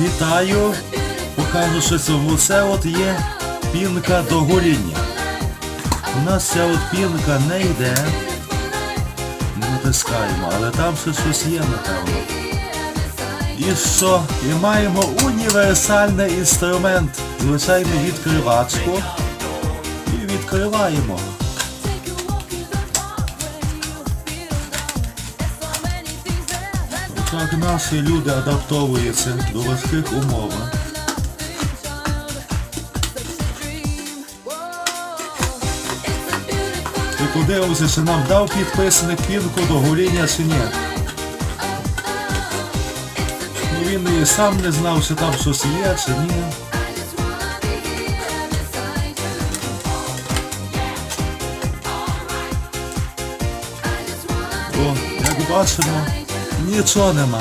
Вітаю! Покажу, що це от є пінка до гоління. У нас ця от пінка не йде. Натискаємо, але там ще щось є, напевно. І що? І маємо універсальний інструмент. Звичайно, відкривачку. І відкриваємо. Так наші люди адаптовуються до важких умов. І подивимося, чи нам дав підписник пінку до гоління чи ні. Ну він і сам не знав, чи там щось є, чи ні. О, як бачимо, 你吃了的吗？